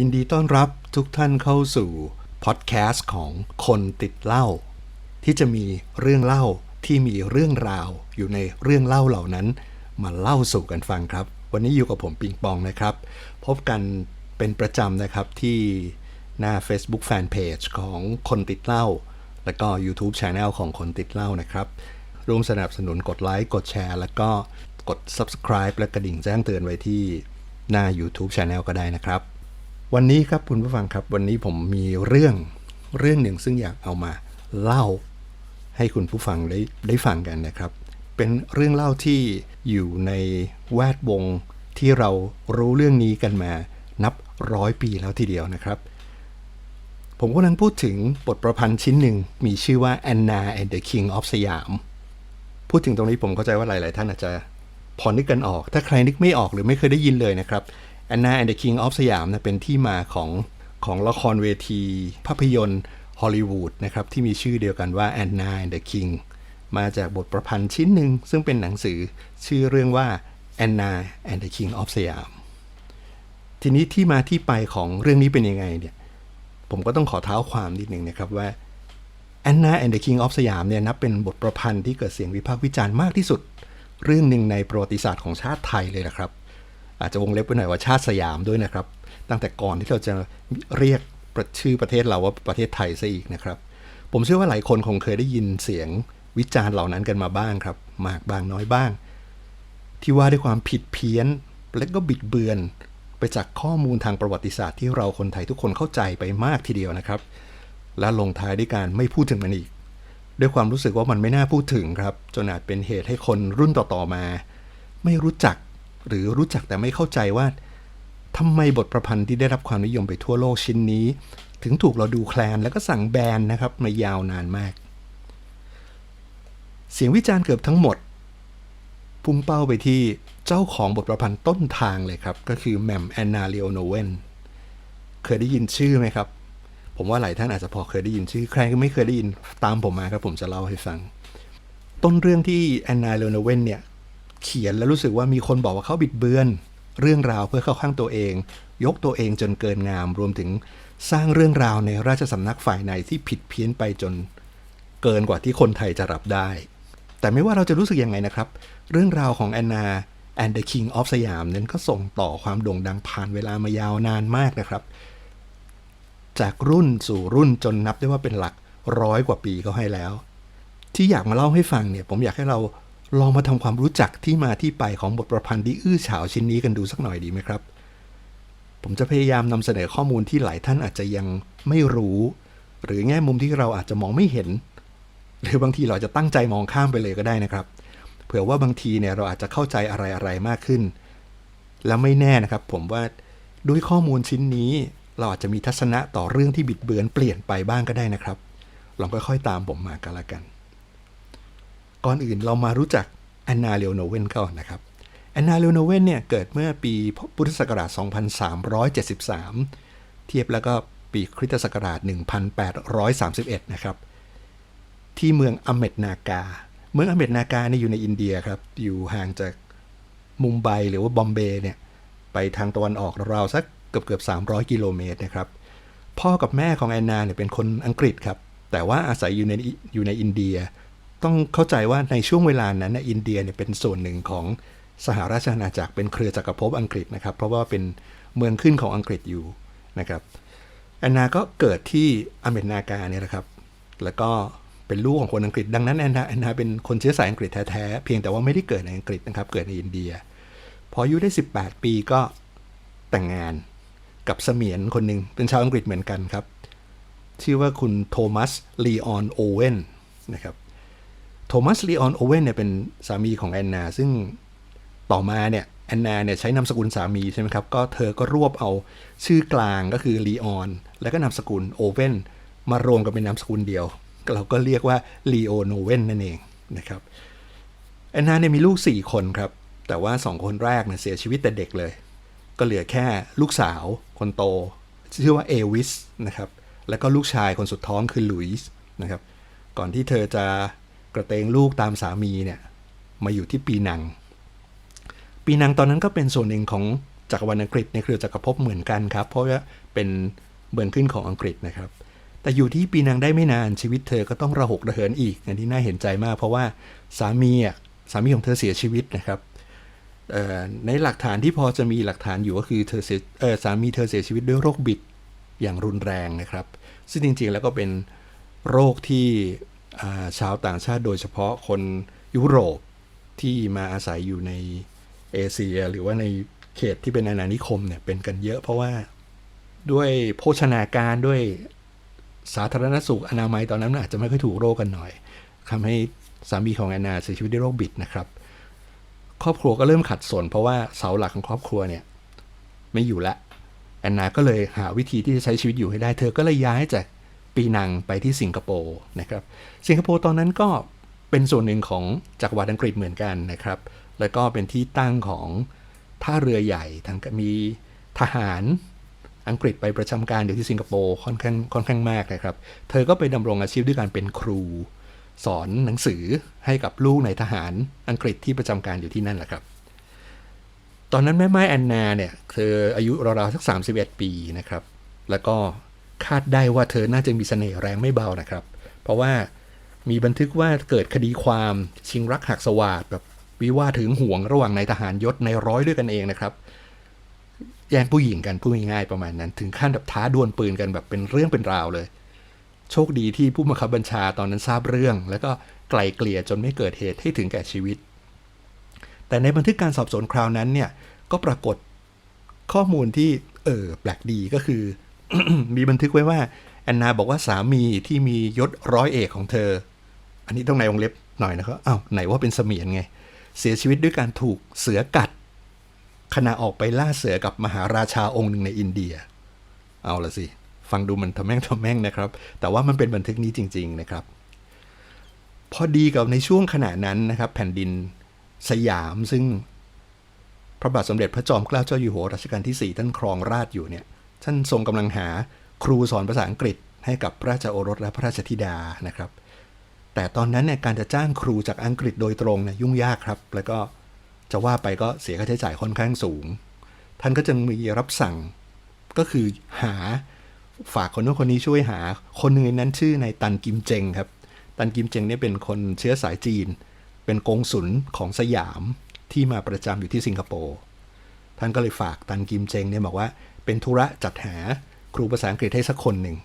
ยินดีต้อนรับทุกท่านเข้าสู่พอดแคสต์ของคนติดเหล้าที่จะมีเรื่องเล่าที่มีเรื่องราวอยู่ในเรื่องเล่าเหล่านั้น มาเล่าสู่กันฟังครับ วันนี้อยู่กับผมปิงปองนะครับ พบกันเป็นประจำนะครับที่หน้า Facebook Fanpage ของคนติดเหล้าแล้วก็ YouTube Channel ของคนติดเหล้านะครับร่วมสนับสนุนกดไลค์กดแชร์ แล้วก็กด subscribe และกระดิ่งแจ้งเตือนไว้ที่หน้า YouTube Channel ก็ได้นะครับ วันนี้ครับคุณผู้ฟังครับวันนี้ผมมีเรื่องเรื่องหนึ่งซึ่งอยากเอามาเล่าให้คุณผู้ฟังได้ได้ฟังกันนะครับ เป็นเรื่องเล่าที่อยู่ในแวดวงที่เรารู้เรื่องนี้กันมานับร้อยปีแล้วทีเดียวนะครับ ผมกำลังพูดถึงบทประพันธ์ชิ้นหนึ่งมีชื่อว่า Anna and the King of สยาม พูดถึงตรงนี้ผมเข้าใจว่าหลาย ๆ ท่านอาจจะพอนึกกันออก ถ้าใครนึกไม่ออกหรือไม่เคยได้ยินเลยนะครับ Anna and the King of สยามนะเป็นที่มาของของละครเวที ภาพยนตร์ฮอลลีวูดนะครับที่มีชื่อเดียวกันว่า Anna and the King มาจากบทประพันธ์ชิ้นหนึ่งซึ่งเป็นหนังสือชื่อเรื่องว่า Anna and the King of สยามทีนี้ที่มาที่ไปของเรื่องนี้เป็นยังไงเนี่ยผมก็ต้องขอเท้าความนิดหนึ่งนะครับว่า Anna and the King of สยามเนี่ยนับเป็นบทประพันธ์ที่เกิดเสียงวิพากษ์วิจารณ์มากที่สุด เรื่องหนึ่งในประวัติศาสตร์ของชาติไทยเลยนะครับ อาจจะวงเล็บไว้หน่อยว่าชาติสยามด้วยนะครับ ตั้งแต่ก่อนที่เราจะเรียกชื่อประเทศเราว่าประเทศไทยซะอีกนะครับ ผมเชื่อว่าหลายคนคงเคยได้ยินเสียงวิจารณ์เหล่านั้นกันมาบ้างครับ มากบางน้อยบ้าง ที่ว่าด้วยความผิดเพี้ยน และก็บิดเบือน ไปจากข้อมูลทางประวัติศาสตร์ที่เราคนไทยทุกคนเข้าใจไปมากทีเดียวนะครับ และลงท้ายด้วยการไม่พูดถึงมันอีก ด้วยความรู้สึกว่ามันไม่น่าพูดถึงครับ จนอาจเป็นเหตุให้คนรุ่นต่อๆมา ไม่รู้จัก หรือรู้จักแต่ไม่เข้าใจว่าทำไมบทประพันธ์ที่ได้รับความนิยมไปทั่วโลกชิ้นนี้ ถึงถูกเราดูแคลนแล้วก็สั่งแบนนะครับมายาวนานมาก เสียงวิจารณ์เกือบทั้งหมด พุ่งเป้าไปที่เจ้าของบทประพันธ์ต้นทางเลยครับ ก็คือแมมแอนนาเลโอโนเวนเคยได้ยินชื่อไหมครับ ผมว่าหลายท่านอาจจะพอเคยได้ยินชื่อ ใครก็ไม่เคยได้ยินตามผมมาครับผมจะเล่าให้ฟัง ต้นเรื่องที่แอนนาเลโอโนเวนเนี่ย เขียนแล้วรู้สึกว่ามีคนบอกว่าเขาบิดเบือนเรื่องราวเพื่อเข้าข้างตัวเอง ยกตัวเองจนเกินงามรวมถึงสร้างเรื่องราวในราชสำนักฝ่ายในที่ผิดเพี้ยนไปจนเกินกว่าที่คนไทยจะรับได้ แต่ไม่ว่าเราจะรู้สึกยังไงนะครับ เรื่องราวของแอนนา and the King of สยามนั้นก็ส่งต่อความโด่งดังผ่านเวลามายาวนานมากนะครับ จากรุ่นสู่รุ่นจนนับได้ว่าเป็นหลักร้อยกว่าปีก็ให้แล้ว ที่อยากมาเล่าให้ฟังเนี่ยผมอยากให้เรา ลองมาทำความรู้จักที่มาที่ไปของบทประพันธ์ที่อื้อฉาวชิ้นนี้กันดูสักหน่อยดีไหมครับ ผมจะพยายามนำเสนอข้อมูลที่หลายท่านอาจจะยังไม่รู้ หรือแง่มุมที่เราอาจจะมองไม่เห็น หรือบางทีเราจะตั้งใจมองข้ามไปเลยก็ได้นะครับ เผื่อว่าบางทีเนี่ยเราอาจจะเข้าใจอะไรอะไรมากขึ้น แล้วไม่แน่นะครับ ผมว่าด้วยข้อมูลชิ้นนี้เราอาจจะมีทัศนะต่อเรื่องที่บิดเบือนเปลี่ยนไปบ้างก็ได้นะครับ ลองค่อยๆตามผมมากันละกัน ก่อนอื่นเรามารู้จักแอนนาเลโอโนเวนก่อนนะครับแอนนาเลโอโนเวนเนี่ยเกิดเมื่อปีพุทธศักราช 2373 เทียบแล้วก็ปีคริสตศักราช 1831 นะครับ ที่เมืองอเมดนากา เมืองอเมดนากาเนี่ยอยู่ในอินเดียครับ อยู่ห่างจากมุมไบหรือว่าบอมเบย์เนี่ยไปทางตะวันออกราวๆสักเกือบเกือบ300 กิโลเมตรนะครับ พ่อกับแม่ของแอนนาเนี่ยเป็นคนอังกฤษครับ แต่ว่าอาศัยอยู่ในอยู่ในอินเดีย ต้องเข้าใจว่าในช่วงเวลานั้นอินเดียเนี่ยเป็นส่วนหนึ่งของสหราชอาณาจักรเป็นเครือจักรภพอังกฤษนะครับ เพราะว่าเป็นเมืองขึ้นของอังกฤษอยู่นะครับแอนนาก็เกิดที่อเมริกาเนี่ยนะครับ แล้วก็เป็นลูกของคนอังกฤษ ดังนั้นแอนนาแอนนาเป็นคนเชื้อสายอังกฤษแท้ๆ เพียงแต่ว่าไม่ได้เกิดในอังกฤษนะครับ เกิดในอินเดีย พออายุได้ 18 ปีก็แต่งงานกับเสมียนคนหนึ่งเป็นชาวอังกฤษเหมือนกันครับ ชื่อว่าคุณโทมัสลีออนโอเวนนะครับ โทมัสลีออนโอเวนเนี่ยเป็นสามีของแอนนา ซึ่งต่อมาเนี่ยแอนนาเนี่ยใช้นามสกุลสามีใช่ไหมครับ ก็เธอก็รวบเอาชื่อกลางก็คือลีออน แล้วก็นามสกุลโอเวนมารวมกันเป็นนามสกุลเดียว เราก็เรียกว่าลีโอโนเวนนั่นเองนะครับแอนนาเนี่ยมีลูก 4 คนครับ แต่ว่า 2 คนแรกเนี่ยเสียชีวิตแต่เด็กเลย ก็เหลือแค่ลูกสาวคนโต ชื่อว่าเอวิสนะครับแล้วก็ลูกชายคนสุดท้องคือลุยส์นะครับก่อนที่เธอจะ ระเตงลูกตามสามีเนี่ยมาอยู่ที่ปีนัง ปีนังตอนนั้นก็เป็นส่วนหนึ่งของจักรวรรดิอังกฤษในเครือจักรภพเหมือนกันครับ เพราะว่าเป็นเมืองขึ้นของอังกฤษนะครับ แต่อยู่ที่ปีนังได้ไม่นานชีวิตเธอก็ต้องระหกระเหินอีกอันนี้น่าเห็นใจมาก เพราะว่าสามีอะสามีของเธอเสียชีวิตนะครับในหลักฐานที่พอจะมีหลักฐานอยู่ก็คือเธอเสียสามีเธอเสียชีวิตด้วยโรคบิดอย่างรุนแรงนะครับ ซึ่งจริงๆแล้วก็เป็นโรคที่ ชาวต่างชาติโดยเฉพาะคนยุโรปที่มาอาศัยอยู่ในเอเชีย หรือว่าในเขตที่เป็นอาณานิคมเนี่ยเป็นกันเยอะเพราะว่าด้วยโภชนาการด้วยสาธารณสุขอนามัยตอนนั้นอาจจะไม่ค่อยถูกโรคกันหน่อยทำให้สามีของแอนนาเสียชีวิตด้วยโรคบิดนะครับ ครอบครัวก็เริ่มขัดสน เพราะว่าเสาหลักของครอบครัวเนี่ยไม่อยู่ละแอนนาก็เลยหาวิธีที่จะใช้ชีวิตอยู่ให้ได้ เธอก็เลยย้ายจาก ปีนังไปที่สิงคโปร์นะครับ สิงคโปร์ตอนนั้นก็เป็นส่วนหนึ่งของจักรวรรดิอังกฤษเหมือนกันนะครับ แล้วก็เป็นที่ตั้งของท่าเรือใหญ่ทั้งมีทหารอังกฤษไปประจำการอยู่ที่สิงคโปร์ค่อนข้างค่อนข้างมากนะครับ เธอก็ไปดำรงอาชีพด้วยการเป็นครู สอนหนังสือให้กับลูกในทหารอังกฤษที่ประจำการอยู่ที่นั่นแหละครับ ตอนนั้นแม่ไม้แอนนาเนี่ยเธออายุราวๆสัก 31 ปีนะครับ แล้วก็ คาดได้ว่าเธอน่าจะมีเสน่ห์แรงไม่เบานะครับ เพราะว่ามีบันทึกว่าเกิดคดีความชิงรักหักสวาดแบบวิวาถึงห่วงระหว่างนายทหารยศในร้อยด้วยกันเองนะครับแย่งผู้หญิงกันพูดง่ายๆประมาณนั้น ถึงขั้นแบบท้าดวลปืนกันแบบเป็นเรื่องเป็นราวเลย โชคดีที่ผู้บังคับบัญชาตอนนั้นทราบเรื่อง แล้วก็ไกลเกลี่ยจนไม่เกิดเหตุให้ถึงแก่ชีวิต แต่ในบันทึกการสอบสวนคราวนั้นเนี่ยก็ปรากฏข้อมูลที่เออแปลกดีก็คือ มีบันทึกไว้ว่าแอนนาบอกว่าสามีที่มียศร้อยเอกของเธอ อันนี้ต้องในวงเล็บหน่อยนะครับอ้าวไหนว่าเป็นเสมียนไง เสียชีวิตด้วยการถูกเสือกัด ขณะออกไปล่าเสือกับมหาราชาองค์หนึ่งในอินเดีย เอาละสิ ฟังดูมันทำแม่งทำแม่งนะครับ แต่ว่ามันเป็นบันทึกนี้จริง ๆนะครับ พอดีกับในช่วงขณะนั้นนะครับ แผ่นดินสยามซึ่งพระบาทสมเด็จพระจอมเกล้าเจ้าอยู่หัวรัชกาลที่ 4 ท่านครองราชอยู่เนี่ย ท่านทรงกำลังหาครูสอนภาษาอังกฤษให้กับพระราชโอรสและพระราชธิดานะครับ แต่ตอนนั้นเนี่ยการจะจ้างครูจากอังกฤษโดยตรงเนี่ยยุ่งยากครับ แล้วก็จะว่าไปก็เสียค่าใช้จ่ายค่อนข้างสูง ท่านก็จึงมีรับสั่งก็คือหาฝากคนนู้นคนนี้ช่วยหา คนหนึ่งในนั้นชื่อนายตันกิมเจงครับ ตันกิมเจงเนี่ยเป็นคนเชื้อสายจีน เป็นกงสุลของสยามที่มาประจำอยู่ที่สิงคโปร์ท่านก็เลยฝากตันกิมเจงเนี่ยบอกว่า เป็นธุระจัดหาครูภาษาอังกฤษให้สักคนหนึ่ง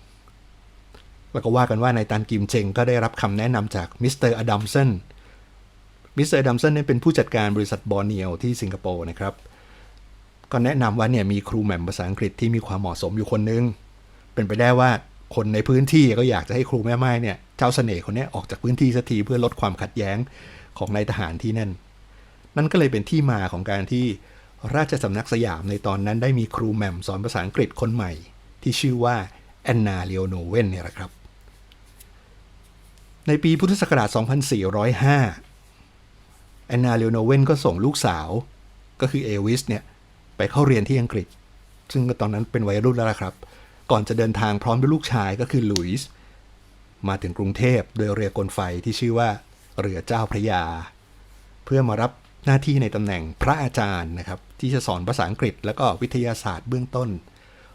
แล้วก็ว่ากันว่านายตันกิมเจงก็ได้รับคำแนะนำจากมิสเตอร์อดัมสันมิสเตอร์อดัมสันเนี่ยเป็นผู้จัดการบริษัทบอร์เนียวที่สิงคโปร์นะครับ ก็แนะนำว่าเนี่ยมีครูแหม่มภาษาอังกฤษที่มีความเหมาะสมอยู่คนนึง เป็นไปได้ว่าคนในพื้นที่ก็อยากจะให้ครูแม่ไม้เนี่ยเจ้าเสน่ห์คนนี้ออกจากพื้นที่สักทีเพื่อลดความขัดแย้งของนายทหารที่นั่น นั่นก็เลยเป็นที่มาของการที่ ราชสำนักสยามในตอนนั้นได้มีครูแหม่มสอนภาษาอังกฤษคนใหม่ ที่ชื่อว่าแอนนาเลโอโนเวนเนี่ยแหละครับ ในปีพุทธศักราช 2405 แอนนาเลโอโนเวนก็ส่งลูกสาว ก็คือเอวิสเนี่ย ไปเข้าเรียนที่อังกฤษ ซึ่งตอนนั้นเป็นวัยรุ่นแล้วครับ ก่อนจะเดินทางพร้อมด้วยลูกชายก็คือลุยส์มาถึงกรุงเทพโดยเรือกลไฟที่ชื่อว่าเรือเจ้าพระยา เพื่อมารับ หน้าที่ในตำแหน่งพระอาจารย์นะครับ ที่จะสอนภาษาอังกฤษ แล้วก็วิทยาศาสตร์เบื้องต้น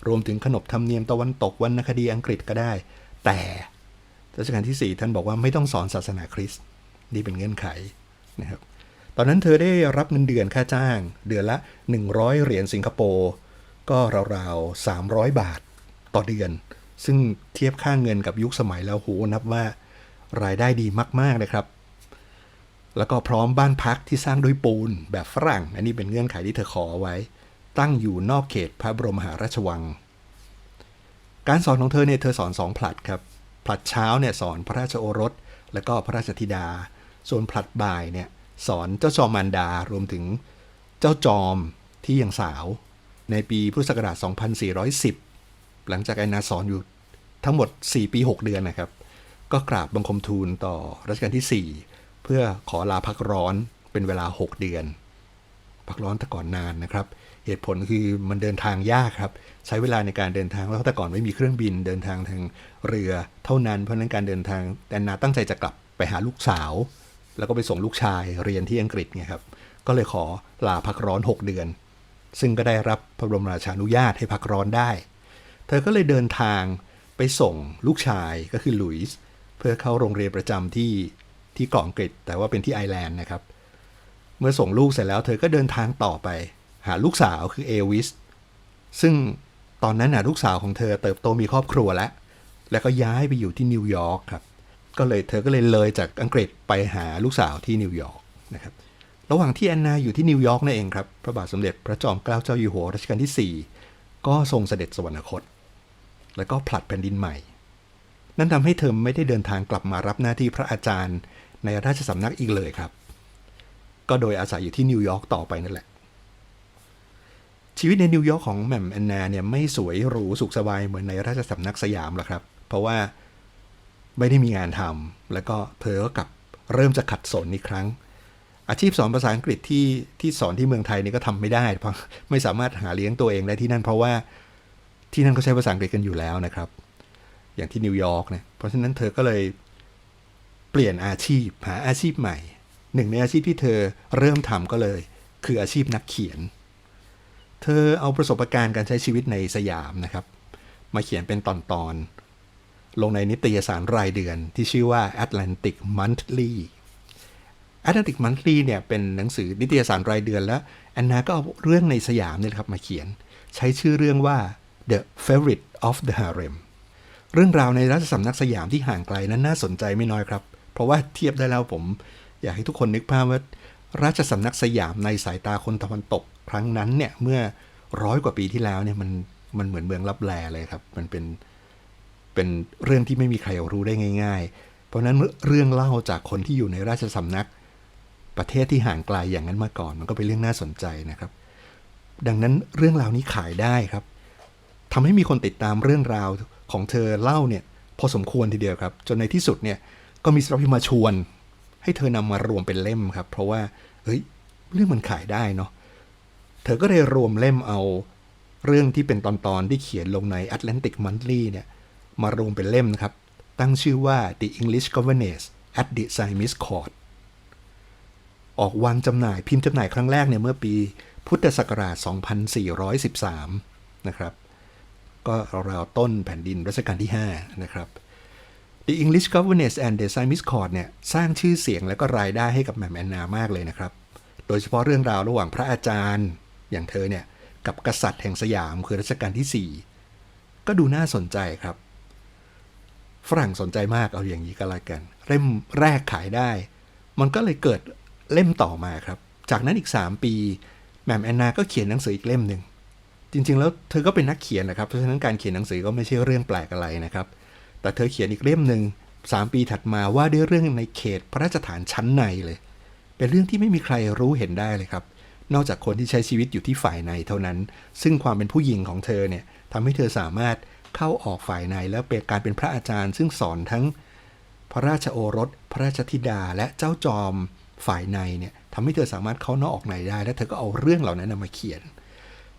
รวมถึงขนบธรรมเนียมตะวันตกวรรณคดีอังกฤษก็ได้ แต่รัชกาลที่ 4 ท่านบอกว่าไม่ต้องสอนศาสนาคริสต์นี่เป็นเงื่อนไขนะครับตอนนั้นเธอได้รับเงินเดือนค่าจ้าง เดือนละ 100 เหรียญสิงคโปร์ก็ราวๆ 300 บาทต่อเดือน ซึ่งเทียบค่าเงินกับยุคสมัยแล้วโหนับว่ารายได้ดีมากๆนะครับ แล้วก็พร้อมบ้านพักที่สร้างด้วยปูนแบบฝรั่ง อันนี้เป็นเงื่อนไขที่เธอขอไว้ ตั้งอยู่นอกเขตพระบรมมหาราชวัง การสอนของเธอเนี่ยเธอสอนสองผลัดครับ ผลัดเช้าเนี่ยสอนพระราชโอรส และก็พระราชธิดา ส่วนผลัดบ่ายเนี่ยสอนเจ้าจอมมารดารวมถึงเจ้าจอมที่ยังสาว ในปีพุทธศักราช 2410 หลังจากแอนาสอนอยู่ทั้งหมด 4 ปี 6 เดือนนะครับ ก็กราบบังคมทูลต่อรัชกาลที่ 4 พื่อขอลาพักร้อนเป็นเวลา 6 เดือน พักร้อนแต่ก่อนนานนะครับ เหตุผลคือมันเดินทางยากครับ ใช้เวลาในการเดินทางแล้วแต่ก่อนไม่มีเครื่องบินเดินทางทางเรือเท่านั้น เพราะนั้นการเดินทางแอนนาตั้งใจจะกลับไปหาลูกสาว แล้วก็ไปส่งลูกชายเรียนที่อังกฤษไงครับก็เลยขอลาพักร้อน 6 เดือน ซึ่งก็ได้รับพระบรมราชานุญาตให้พักร้อนได้ เธอก็เลยเดินทางไปส่งลูกชายก็คือหลุยส์เพื่อเข้าโรงเรียนประจำที่ ที่เกาะอังกฤษ แต่ว่าเป็นที่ไอร์แลนด์นะครับ เมื่อส่งลูกเสร็จแล้วเธอก็เดินทางต่อไป หาลูกสาวคือเอวิสซึ่งตอนนั้นน่ะลูกสาวของเธอเติบโตมีครอบครัวแล้ว แล้วก็ย้ายไปอยู่ที่นิวยอร์กครับก็เลยเธอก็เลยเลยจากอังกฤษไปหาลูกสาวที่นิวยอร์กนะครับระหว่างที่แอนนาอยู่ที่นิวยอร์กนั่นเองครับพระบาทสมเด็จพระจอมเกล้าเจ้าอยู่หัวรัชกาลที่ 4 ก็ทรงเสด็จสวรรคต แล้วก็ผลัดแผ่นดินใหม่ นั่นทำให้เธอไม่ได้เดินทางกลับมารับหน้าที่พระอาจารย์ ในราชสำนักอีกเลยครับ ก็โดยอาศัยอยู่ที่นิวยอร์กต่อไปนั่นแหละ ชีวิตในนิวยอร์กของแหม่มแอนนาเนี่ยไม่สวยหรูสุขสบายเหมือนในราชสำนักสยามหรอกครับ เพราะว่าไม่ได้มีงานทำแล้วก็เธอก็กลับเริ่มจะขัดสนอีกครั้ง อาชีพสอนภาษาอังกฤษที่ที่สอนที่เมืองไทยนี่ก็ทำไม่ได้ เพราะไม่สามารถหาเลี้ยงตัวเองได้ที่นั่น เพราะว่าที่นั่นเขาใช้ภาษาอังกฤษกันอยู่แล้วนะครับ อย่างที่นิวยอร์กเนี่ยเพราะฉะนั้นเธอก็เลย เปลี่ยนอาชีพหาอาชีพใหม่ หนึ่งในอาชีพที่เธอเริ่มทำก็เลย คืออาชีพนักเขียน เธอเอาประสบการณ์การใช้ชีวิตในสยามนะครับ มาเขียนเป็นตอนๆลงในนิตยสารรายเดือนที่ชื่อว่า Atlantic Monthly Atlantic Monthly เนี่ยเป็นหนังสือนิตยสารรายเดือนแล้วแอนนาก็เอาเรื่องในสยามเนี่ยครับมาเขียน ใช้ชื่อเรื่องว่า The Favorite of the Harem เรื่องราวในราชสำนักสยามที่ห่างไกลนั้นน่าสนใจไม่น้อยครับ เพราะว่าเทียบได้แล้วผม อยากให้ทุกคนนึกภาพว่า ราชสำนักสยามในสายตาคนตะวันตกครั้งนั้นเนี่ยเมื่อร้อยกว่าปีที่แล้วเนี่ยมันมันเหมือนเมืองลับแลเลยครับ มันเป็นเป็นเรื่องที่ไม่มีใครรู้ได้ง่าย ๆ เพราะฉะนั้นเรื่องเล่าจากคนที่อยู่ในราชสำนักประเทศที่ห่างไกลอย่างนั้นมาก่อน มันก็เป็นเรื่องน่าสนใจนะครับ ดังนั้นเรื่องราวนี้ขายได้ครับทำให้มีคนติดตามเรื่องราวของเธอเล่าเนี่ยพอสมควรทีเดียวครับ จนในที่สุดเนี่ย ก็มีสำนักพิมพ์มาชวน ให้เธอนำมารวมเป็นเล่มครับ เพราะว่าเฮ้ยเรื่องมันขายได้เนาะเธอก็เลยรวมเล่มเอาเรื่องที่เป็นตอนๆที่เขียนลงใน Atlantic Monthly เนี่ยมารวมเป็นเล่มนะครับ ตั้งชื่อว่า The English Governess at the Siamese Court ออกวางจำหน่ายพิมพ์จำหน่ายครั้งแรกเนี่ยเมื่อปีพุทธศักราช 2413 นะครับ ก็ราวๆต้นแผ่นดินรัชกาลที่ 5 นะครับ The English Governess and the Siamese Court เนี่ยสร้างชื่อเสียงและก็รายได้ให้กับแหม่มแอนนามากเลยนะครับ โดยเฉพาะเรื่องราวระหว่างพระอาจารย์ อย่างเธอเนี่ยกับกษัตริย์แห่งสยามคือรัชกาลที่ 4 ก็ดูน่าสนใจครับ ฝรั่งสนใจมากเอาอย่างนี้ก็แล้วกัน เล่มแรกขายได้ มันก็เลยเกิดเล่มต่อมาครับ จากนั้นอีก 3 ปีแหม่มแอนนาก็เขียนหนังสืออีกเล่มหนึ่งจริงๆ แล้วเธอก็เป็นนักเขียนนะครับ เพราะฉะนั้นการเขียนหนังสือก็ไม่ใช่เรื่องแปลกอะไรนะครับ แต่เธอเขียนอีกเล่มหนึ่งสามปีถัดมาว่าด้วยเรื่องในเขตพระราชฐานชั้นในเลย เป็นเรื่องที่ไม่มีใครรู้เห็นได้เลยครับ นอกจากคนที่ใช้ชีวิตอยู่ที่ฝ่ายในเท่านั้น ซึ่งความเป็นผู้หญิงของเธอเนี่ยทำให้เธอสามารถเข้าออกฝ่ายในแล้วเป็นการเป็นพระอาจารย์ ซึ่งสอนทั้งพระราชโอรส พระราชธิดาและเจ้าจอมฝ่ายในเนี่ยทำให้เธอสามารถเข้านอกออกในได้ และเธอก็เอาเรื่องเหล่านั้นมาเขียน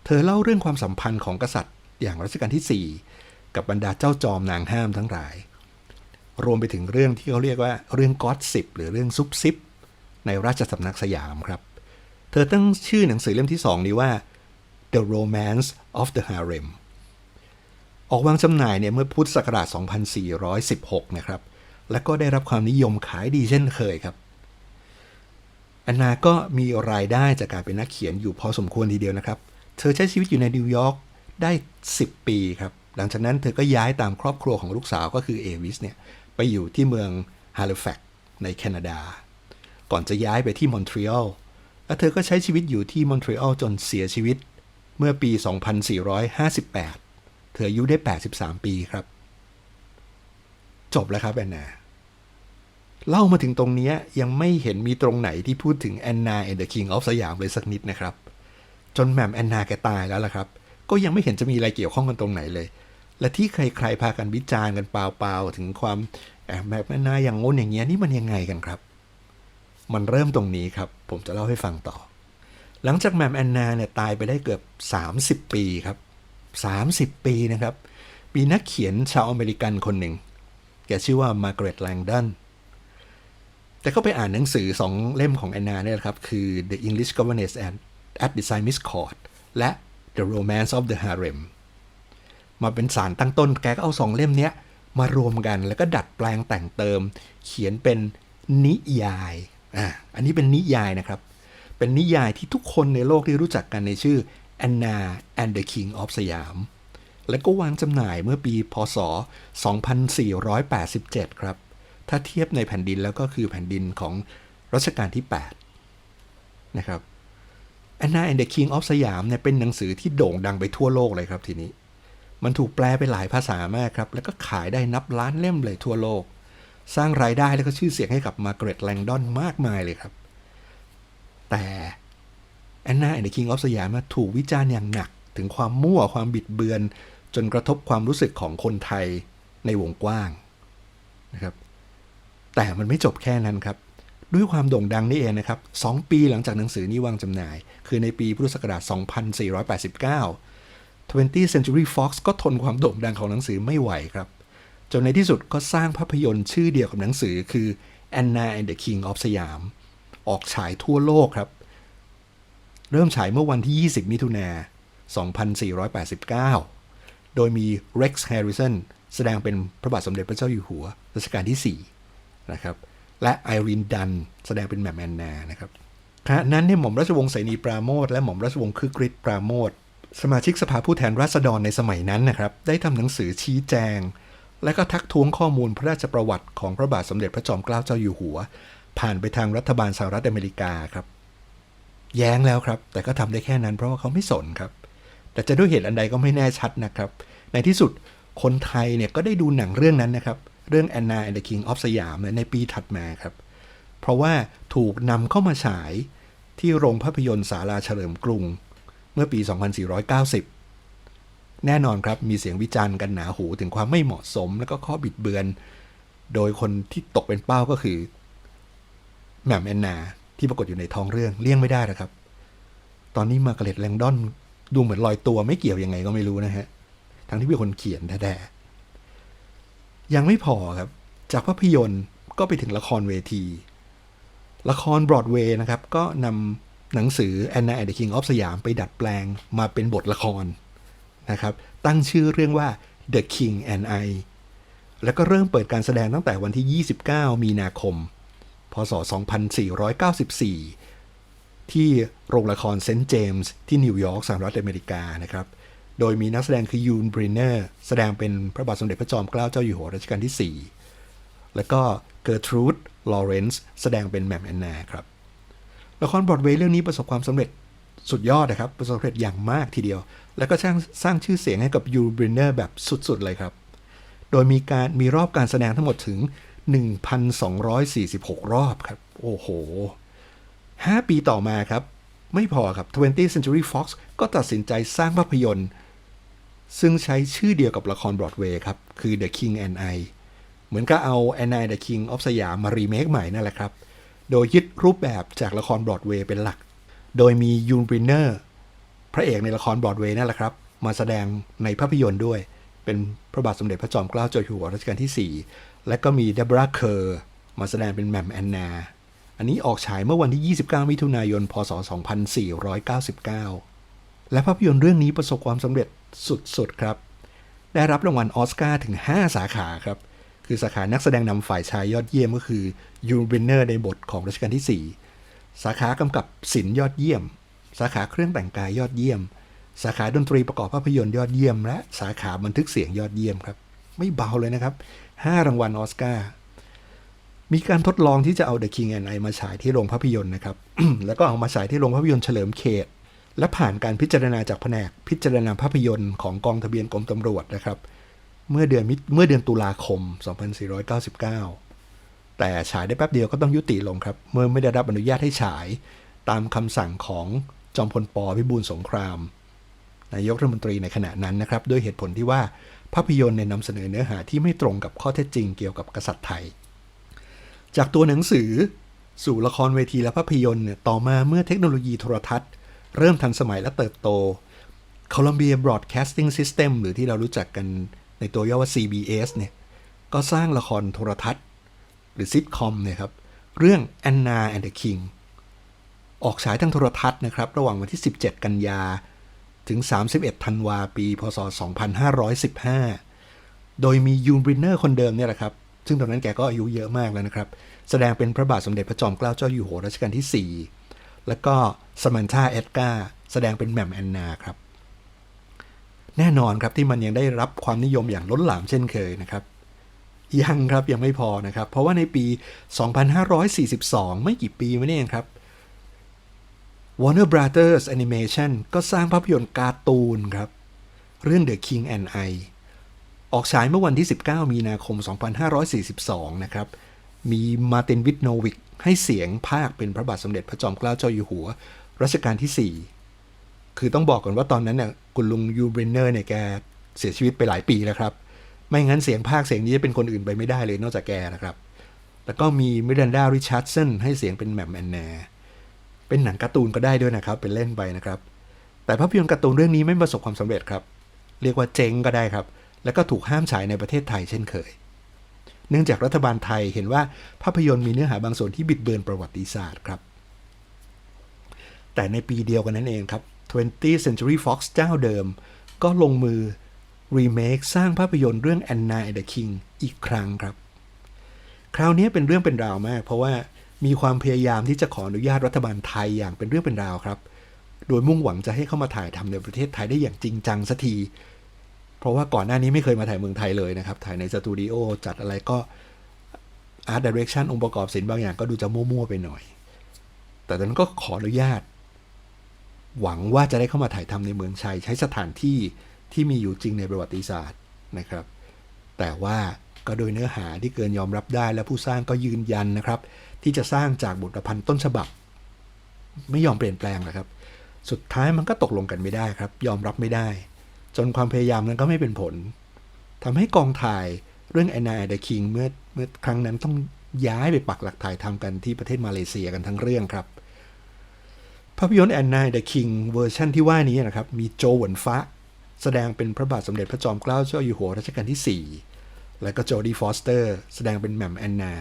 เธอเล่าเรื่องความสัมพันธ์ของกษัตริย์ อย่างรัชกาลที่4 กับบรรดาเจ้าจอมนางห้ามทั้งหลาย รวมไปถึงเรื่องที่เขาเรียกว่าเรื่องก๊อตสิบหรือเรื่องซุปซิปในราชสำนักสยามครับ เธอตั้งชื่อหนังสือเล่มที่สองนี้ว่า The Romance of the Harem ออกวางจำหน่ายเนี่ยเมื่อพุทธศักราช 2416 นะครับ และก็ได้รับความนิยมขายดีเช่นเคยครับอนนาก็มีรายได้จากการเป็นนักเขียนอยู่พอสมควรทีเดียวนะครับ เธอใช้ชีวิตอยู่ในนิวยอร์กได้ 10 ปีครับ หลังจากนั้นเธอก็ย้ายตามครอบครัวของลูกสาวก็คือเอวิสเนี่ยไปอยู่ที่เมืองฮาลิแฟกในแคนาดา ก่อนจะย้ายไปที่มอนทรีออลและเธอก็ใช้ชีวิตอยู่ที่มอนทรีออลจนเสียชีวิต เมื่อปี 2458 เธออายุได้ 83 ปีครับ จบแล้วครับแอนนาเล่ามาถึงตรงนี้ยังไม่เห็นมีตรงไหนที่พูดถึงแอนนาแอนเดอะคิงออฟสยามเลยสักนิดนะครับ จนแหม่มแอนนาแกตายแล้วล่ะครับ ก็ยังไม่เห็นจะมีอะไรเกี่ยวข้องกันตรงไหนเลย และที่ใครๆพากันวิจารณ์กันเปล่าๆถึงความแอบแบบแอนนาอย่างงนอย่างเงี้ยนี่มันยังไงกันครับ มันเริ่มตรงนี้ครับ ผมจะเล่าให้ฟังต่อ หลังจากแมมแอนนาเนี่ยตายไปได้เกือบ 30 ปีครับ 30 ปีนะครับ มีนักเขียนชาวอเมริกันคนหนึ่ง แกชื่อว่ามาร์กาเร็ตแลงดอนแต่ก็ไปอ่านหนังสือสองเล่มของแอนนาเนี่ยครับ คือ The English Governess and at the Siamese Court และ The Romance of the Harem มาเป็นสารตั้งต้นแกก็เอาสองเล่มเนี้ยมารวมกันแล้วก็ดัดแปลงแต่งเติม เขียนเป็นนิยายอ่าอันนี้เป็นนิยายนะครับ เป็นนิยายที่ทุกคนในโลกที่รู้จักกันในชื่อ Anna and the King of สยาม และก็วางจำหน่ายเมื่อปี พศ 2487 ครับ ถ้าเทียบในแผ่นดินแล้วก็คือแผ่นดินของรัชกาลที่ 8 นะครับ Anna and the King of สยามเนี่ยเป็นหนังสือที่โด่งดังไปทั่วโลกเลยครับทีนี้ มันถูกแปลไปหลายภาษามากครับ แล้วก็ขายได้นับล้านเล่มเลยทั่วโลก สร้างรายได้แล้วก็ชื่อเสียงให้กับมาร์กร็ตแลงดอนมากมายเลยครับ แต่แอนนาแอนด์คิงออฟสยามถูกวิจารณ์อย่างหนัก ถึงความมั่วความบิดเบือน จนกระทบความรู้สึกของคนไทยในวงกว้างนะครับ แต่มันไม่จบแค่นั้นครับ ด้วยความโด่งดังนี่เองนะครับ 2 ปีหลังจากหนังสือนี้วางจำหน่าย คือในปีพุทธศักราช 2489 20th Century Fox ก็ทนความโด่งดังของหนังสือไม่ไหวครับ จนในที่สุดก็สร้างภาพยนตร์ชื่อเดียวกับหนังสือคือ Anna and the King of สยามออกฉายทั่วโลกครับ เริ่มฉายเมื่อวันที่ 20 มิถุนา 2489 โดยมี Rex Harrison แสดงเป็นพระบาทสมเด็จพระเจ้าอยู่หัวรัชกาลที่ 4 นะครับ และไอรีนดันแสดงเป็นแมมแอนนานะครับขณะนั้นเนี่ยหม่อมราชวงศ์เสนีปราโมทและหม่อมราชวงศ์คึกฤทธิ์ปราโมทสมาชิกสภาผู้แทนราษฎรในสมัยนั้นนะครับ ได้ทำหนังสือชี้แจง และก็ทักท้วงข้อมูลพระราชประวัติของพระบาทสมเด็จพระจอมเกล้าเจ้าอยู่หัว ผ่านไปทางรัฐบาลสหรัฐอเมริกาครับ แย้งแล้วครับ แต่ก็ทำได้แค่นั้นเพราะว่าเขาไม่สนครับ แต่จะด้วยเหตุอันใดก็ไม่แน่ชัดนะครับ ในที่สุดคนไทยเนี่ยก็ได้ดูหนังเรื่องนั้นนะครับ เรื่อง Anna and the King of สยามในปีถัดมาครับ เพราะว่าถูกนำเข้ามาฉายที่โรงภาพยนตร์ศาลาเฉลิมกรุง เมื่อปี 2490 แน่นอนครับมีเสียงวิจารณ์กันหนาหูถึงความไม่เหมาะสมและก็ข้อบิดเบือน โดยคนที่ตกเป็นเป้าก็คือแหม่มแอนนาที่ปรากฏอยู่ในท้องเรื่องเลี่ยงไม่ได้นะครับ ตอนนี้มาร์กเร็ตแลงดอนดูเหมือนลอยตัวไม่เกี่ยวยังไงก็ไม่รู้นะฮะ ทั้งที่เป็นคนเขียนแท้ๆ ยังไม่พอครับ จากภาพยนตร์ก็ไปถึงละครเวที ละครบรอดเวย์นะครับ ก็นำหนังสือ Anna and the King of สยามไปดัดแปลงมาเป็นบทละครนะครับ ตั้งชื่อเรื่องว่า The King and I แล้วก็เริ่มเปิดการแสดงตั้งแต่วันที่ 29 มีนาคม พศ 2494 ที่โรงละครเซนต์เจมส์ที่นิวยอร์กสหรัฐอเมริกานะครับ โดยมีนักแสดงคือยูนบรินเนอร์แสดงเป็นพระบาทสมเด็จพระจอมเกล้าเจ้าอยู่หัวรัชกาลที่ 4 แล้วก็เกอร์ทรูดลอเรนซ์แสดงเป็นแมมแอนนาครับละครบรอดเวย์เรื่องนี้ประสบความสำเร็จสุดยอดนะครับ ประสบความสำเร็จอย่างมากทีเดียว แล้วก็สร้างสร้างชื่อเสียงให้กับยูบรินเนอร์แบบสุดๆเลยครับ โดยมีการมีรอบการแสดงทั้งหมดถึง 1,246 รอบครับ โอ้โห 5 ปีต่อมาครับ ไม่พอครับ 20th Century Fox ก็ตัดสินใจสร้างภาพยนตร์ ซึ่งใช้ชื่อเดียวกับละครบรอดเวย์ครับ คือ The King and I เหมือนกับเอา Anna and the King of สยามมารีเมคใหม่นั่นแหละครับ โดยยึดรูปแบบจากละครบรอดเวย์เป็นหลัก โดยมียูนบรินเนอร์พระเอกในละครบรอดเวย์นั่นแหละครับ มาแสดงในภาพยนตร์ด้วย เป็นพระบาทสมเด็จพระจอมเกล้าเจ้าอยู่หัวรัชกาลที่ 4 และก็มีเดบราเคอร์มาแสดงเป็นแมมแอนนา อันนี้ออกฉายเมื่อวันที่ 29 มิถุนายน พศ 2499 และภาพยนตร์เรื่องนี้ประสบความสำเร็จสุดๆครับ ได้รับรางวัลออสการ์ถึง 5 สาขาครับ คือสาขานักแสดงนำฝ่ายชายยอดเยี่ยมก็คือยูนบรินเนอร์ในบทของรัชกาลที่ 4 สาขากำกับศิลป์ยอดเยี่ยม สาขาเครื่องแต่งกายยอดเยี่ยม สาขาดนตรีประกอบภาพยนตร์ยอดเยี่ยม และสาขาบันทึกเสียงยอดเยี่ยมครับ ไม่เบาเลยนะครับ 5 รางวัลออสการ์ มีการทดลองที่จะเอา The King and I มาฉายที่โรงภาพยนตร์นะครับ แล้วก็เอามาฉายที่โรงภาพยนตร์เฉลิมเขต และผ่านการพิจารณาจากแผนกพิจารณาภาพยนตร์ของกองทะเบียนกรมตำรวจนะครับ เมื่อเดือนมิเมื่อเดือนตุลาคม 2499 แต่ฉายได้แป๊บเดียวก็ต้องยุติลงครับ เมื่อไม่ได้รับอนุญาตให้ฉายตามคำสั่งของจอมพลปพิบูลสงครามนายกรัฐมนตรีในขณะนั้นนะครับด้วยเหตุผลที่ว่าภาพยนตร์เนี่ยนำเสนอเนื้อหาที่ไม่ตรงกับข้อเท็จจริงเกี่ยวกับกษัตริย์ไทย จากตัวหนังสือ สู่ละครเวทีและภาพยนตร์เนี่ยต่อมาเมื่อเทคโนโลยีโทรทัศน์ เริ่มทันสมัยและเติบโต Columbia Broadcasting System หรือที่เรารู้จักกันในตัวย่อว่า CBS เนี่ยก็สร้างละครโทรทัศน์ หรือซิทคอมเนี่ยครับเรื่อง Anna and the King ออกฉายทางโทรทัศน์นะครับ ระหว่างวันที่ 17 กันยา ถึง 31 ธันวาปี พศ 2515 โดยมียูนบรินเนอร์คนเดิมเนี่ยแหละครับ ซึ่งตอนนั้นแกก็อายุเยอะมากแล้วนะครับ แสดงเป็นพระบาทสมเด็จพระจอมเกล้าเจ้าอยู่หัวรัชกาลที่ 4 แล้วก็สมันธาเอ็ดกาแสดงเป็นแหม่มแอนนาครับ แน่นอนครับที่มันยังได้รับความนิยมอย่างล้นหลามเช่นเคยนะครับยังครับยังไม่พอนะครับ เพราะว่าในปี 2542 ไม่กี่ปีมานี่เองครับ Warner Brothers Animation ก็สร้างภาพยนตร์การ์ตูนครับ เรื่อง The King and I ออกฉายเมื่อวันที่ 19 มีนาคม 2542 นะครับ มีมาตินวิทโนวิกให้เสียงภาคเป็นพระบาทสมเด็จพระจอมเกล้าเจ้าอยู่หัวรัชกาลที่ 4 คือต้องบอกก่อนว่าตอนนั้นเนี่ยคุณลุงยูเบรนเนอร์เนี่ยแกเสียชีวิตไปหลายปีแล้วครับ ไม่งั้นเสียงภาคเสียงนี้จะเป็นคนอื่นไปไม่ได้เลยนอกจากแกนะครับ แล้วก็มีมิรันดาริชาร์ดสันให้เสียงเป็นแมมแอนนเป็นหนังการ์ตูนก็ได้ด้วยนะครับ เป็นเล่นไปนะครับ แต่ภาพยนตร์การ์ตูนเรื่องนี้ไม่ประสบความสำเร็จครับ เรียกว่าเจ๊งก็ได้ครับ แล้วก็ถูกห้ามฉายในประเทศไทยเช่นเคย เนื่องจากรัฐบาลไทยเห็นว่าภาพยนตร์มีเนื้อหาบางส่วนที่บิดเบือนประวัติศาสตร์ครับ แต่ในปีเดียวกันนั้นเองครับ 20th Century Fox เจ้าเดิม ก็ลงมือรีเมคสร้างภาพยนตร์เรื่อง Anna and the King อีกครั้งครับ คราวนี้เป็นเรื่องเป็นราวมาก เพราะว่ามีความพยายามที่จะขออนุญาตรัฐบาลไทยอย่างเป็นเรื่องเป็นราวครับ โดยมุ่งหวังจะให้เข้ามาถ่ายทำในประเทศไทยได้อย่างจริงจังสักที เพราะว่าก่อนหน้านี้ไม่เคยมาถ่ายเมืองไทยเลยนะครับ ถ่ายในสตูดิโอจัดอะไรก็อาร์ตดิเรกชันองค์ประกอบศิลป์บางอย่างก็ดูจะมั่วๆไปหน่อย แต่ตอนนั้นก็ขออนุญาต หวังว่าจะได้เข้ามาถ่ายทำในเมืองชัย ใช้สถานที่ที่มีอยู่จริงในประวัติศาสตร์นะครับ แต่ว่าก็โดยเนื้อหาที่เกินยอมรับได้และผู้สร้างก็ยืนยันนะครับ ที่จะสร้างจากบทประพันธ์ต้นฉบับ ไม่ยอมเปลี่ยนแปลงนะครับ สุดท้ายมันก็ตกลงกันไม่ได้ครับ ยอมรับไม่ได้ จนความพยายามนั้นก็ไม่เป็นผลทำให้กองถ่ายเรื่อง Anna and the King เมื่อเมื่อครั้งนั้นต้องย้ายไปปักหลักถ่ายทำกันที่ประเทศมาเลเซียกันทั้งเรื่องครับ ภาพยนตร์ Anna and the King เวอร์ชันที่ว่านี้นะครับ มีโจหวนฟ้า แสดงเป็นพระบาทสมเด็จพระจอมเกล้าเจ้าอยู่หัวรัชกาลที่ 4 และก็โจดีฟอสเตอร์ แสดงเป็นแหม่มแอนนา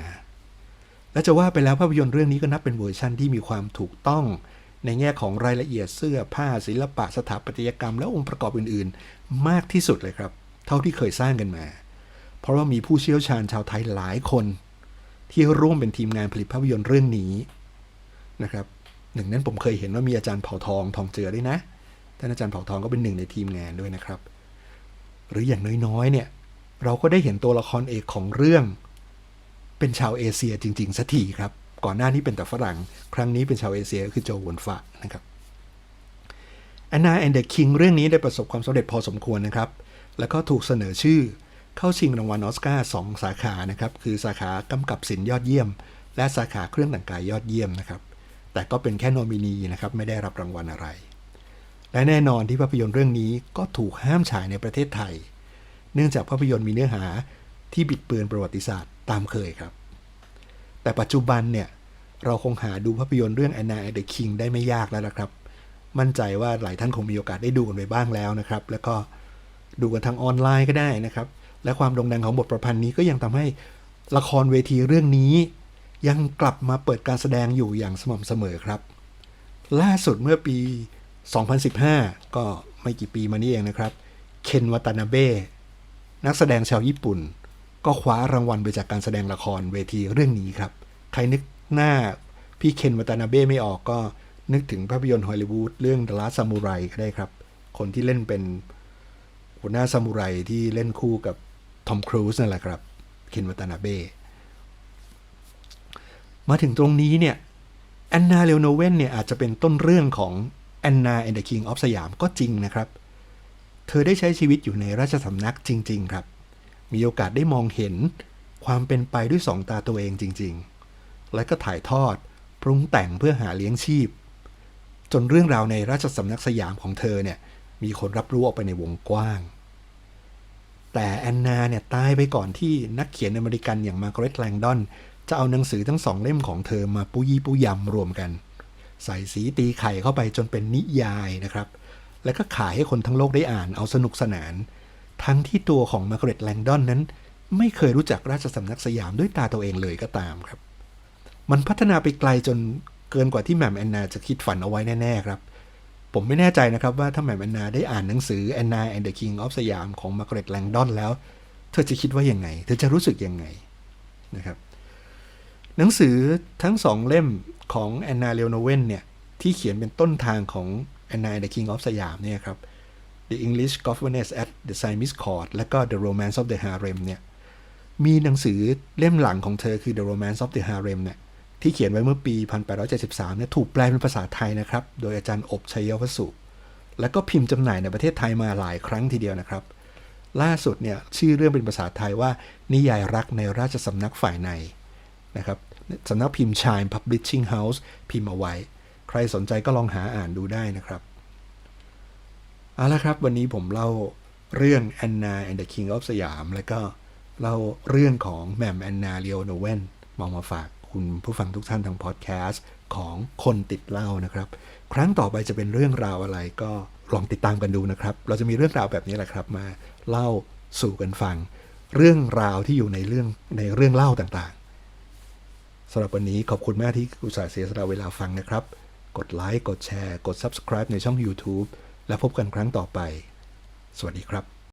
และจะว่าไปแล้วภาพยนตร์เรื่องนี้ก็นับเป็นเวอร์ชันที่มีความถูกต้อง ในแง่ของรายละเอียดเสื้อผ้าศิลปะสถาปัตยกรรม และองค์ประกอบอื่นๆ มากที่สุดเลยครับ เท่าที่เคยสร้างกันมา เพราะว่ามีผู้เชี่ยวชาญชาวไทยหลายคน ที่ร่วมเป็นทีมงานผลิตภาพยนตร์เรื่องนี้นะครับหนึ่งนั้นผมเคยเห็นว่ามีอาจารย์เผ่าทองทองเจือด้วยนะท่านอาจารย์เผ่าทองก็เป็นหนึ่งในทีมงานด้วยนะครับ หรืออย่างน้อยๆเนี่ยเราก็ได้เห็นตัวละครเอกของเรื่อง เป็นชาวเอเชียจริงๆสักทีครับ ก่อนหน้านี้เป็นแต่ฝรั่ง ครั้งนี้เป็นชาวเอเชียคือโจหวนฟะนะครับ Anna and the King เรื่องนี้ได้ประสบความสำเร็จพอสมควรนะครับ แล้วก็ถูกเสนอชื่อเข้าชิงรางวัลออสการ์สองสาขานะครับ คือสาขากำกับศิลป์ยอดเยี่ยม และสาขาเครื่องแต่งกายยอดเยี่ยมนะครับ แต่ก็เป็นแค่โนมินีนะครับ ไม่ได้รับรางวัลอะไร และแน่นอนที่ภาพยนตร์เรื่องนี้ก็ถูกห้ามฉายในประเทศไทย เนื่องจากภาพยนตร์มีเนื้อหาที่บิดเบือนประวัติศาสตร์ตามเคยครับ แต่ปัจจุบันเนี่ย เราคงหาดูภาพยนตร์เรื่อง Anna and the King ได้ไม่ยากแล้วนะครับ มั่นใจว่าหลายท่านคงมีโอกาสได้ดูกันไปบ้างแล้วนะครับ แล้วก็ดูกันทางออนไลน์ก็ได้นะครับ และความโด่งดังของบทประพันธ์นี้ก็ยังทำให้ละครเวทีเรื่องนี้ ยังกลับมาเปิดการแสดงอยู่อย่างสม่ำเสมอครับ ล่าสุดเมื่อปี 2015 ก็ไม่กี่ปีมานี้เองนะครับ เคนวาตานาเบะนักแสดงชาวญี่ปุ่น ก็คว้ารางวัลไปจากการแสดงละครเวทีเรื่องนี้ครับ ใครนึกหน้าพี่เคนวาตานาเบะไม่ออกก็นึกถึงภาพยนตร์ฮอลลีวูดเรื่อง The Last Samurai ก็ได้ครับ คนที่เล่นเป็นหัวหน้าซามูไรที่เล่นคู่กับทอมครูซนั่นแหละครับเคนวาตานาเบะมาถึงตรงนี้เนี่ยแอนนาเลโนเวนเนี่ยอาจจะเป็นต้นเรื่องของแอนนาแอนด์ the King of สยามก็จริงนะครับ เธอได้ใช้ชีวิตอยู่ในราชสำนักจริง ๆ ครับ มีโอกาสได้มองเห็นความเป็นไปด้วยสองตาตัวเองจริง ๆ และก็ถ่ายทอดปรุงแต่งเพื่อหาเลี้ยงชีพ จนเรื่องราวในราชสำนักสยามของเธอเนี่ยมีคนรับรู้ออกไปในวงกว้าง แต่แอนนาเนี่ยตายไปก่อนที่นักเขียนอเมริกันอย่างมาร์กาเร็ตแลงดอนจะเอาหนังสือทั้งสองเล่มของเธอมาปุยี่ปุยยำรวมกัน ใส่สีตีไข่เข้าไปจนเป็นนิยายนะครับ แล้วก็ขายให้คนทั้งโลกได้อ่านเอาสนุกสนาน ทั้งที่ตัวของมาร์กาเร็ตแลงดอนนั้น ไม่เคยรู้จักราชสำนักสยามด้วยตาตัวเองเลยก็ตามครับ มันพัฒนาไปไกลจนเกินกว่าที่แหม่มแอนนาจะคิดฝันเอาไว้แน่ๆครับ ผมไม่แน่ใจนะครับว่าถ้าแหม่มแอนนาได้อ่านหนังสือ Anna and the King of สยามของมาร์กาเร็ตแลงดอนแล้ว เธอจะคิดว่ายังไง เธอจะรู้สึกยังไงนะครับ หนังสือทั้งสองเล่มของแอนนาเลโนเวนเนี่ยที่เขียนเป็นต้นทางของ Anna and the King of สยามเนี่ยครับ The English Governess at the Siamese Court และก็ The Romance of the Harem เนี่ยมีหนังสือเล่มหลังของเธอคือ The Romance of the Harem เนี่ยที่เขียนไว้เมื่อปี 1873เนี่ยถูกแปลเป็นภาษาไทยนะครับ โดยอาจารย์อบชัยวสุ แล้วก็พิมพ์จำหน่ายในประเทศไทยมาหลายครั้งทีเดียวนะครับ ล่าสุดเนี่ยชื่อเรื่องเป็นภาษาไทยว่า นิยายรักในราชสำนักฝ่ายในนะครับสำนักพิมพ์ชาย Publishing House พิมพ์เอาไว้ ใครสนใจก็ลองหาอ่านดูได้นะครับ เอาละครับ วันนี้ผมเล่าเรื่อง Anna and the King of สยาม แล้วก็เล่าเรื่องของแมมแอนนาเลียวโนเวนมามาฝากคุณผู้ฟังทุกท่านทางพอดแคสต์ของคนติดเล้านะครับ ครั้งต่อไปจะเป็นเรื่องราวอะไรก็ลองติดตามกันดูนะครับ เราจะมีเรื่องราวแบบนี้แหละครับ มาเล่าสู่กันฟัง เรื่องราวที่อยู่ในเรื่องในเรื่องเล่าต่างๆสำหรับวันนี้ขอบคุณมากที่อุตส่าห์เสียสละเวลาฟังนะครับ กดไลค์กดแชร์ กด Subscribe ในช่อง YouTube และพบกันครั้งต่อไป สวัสดีครับ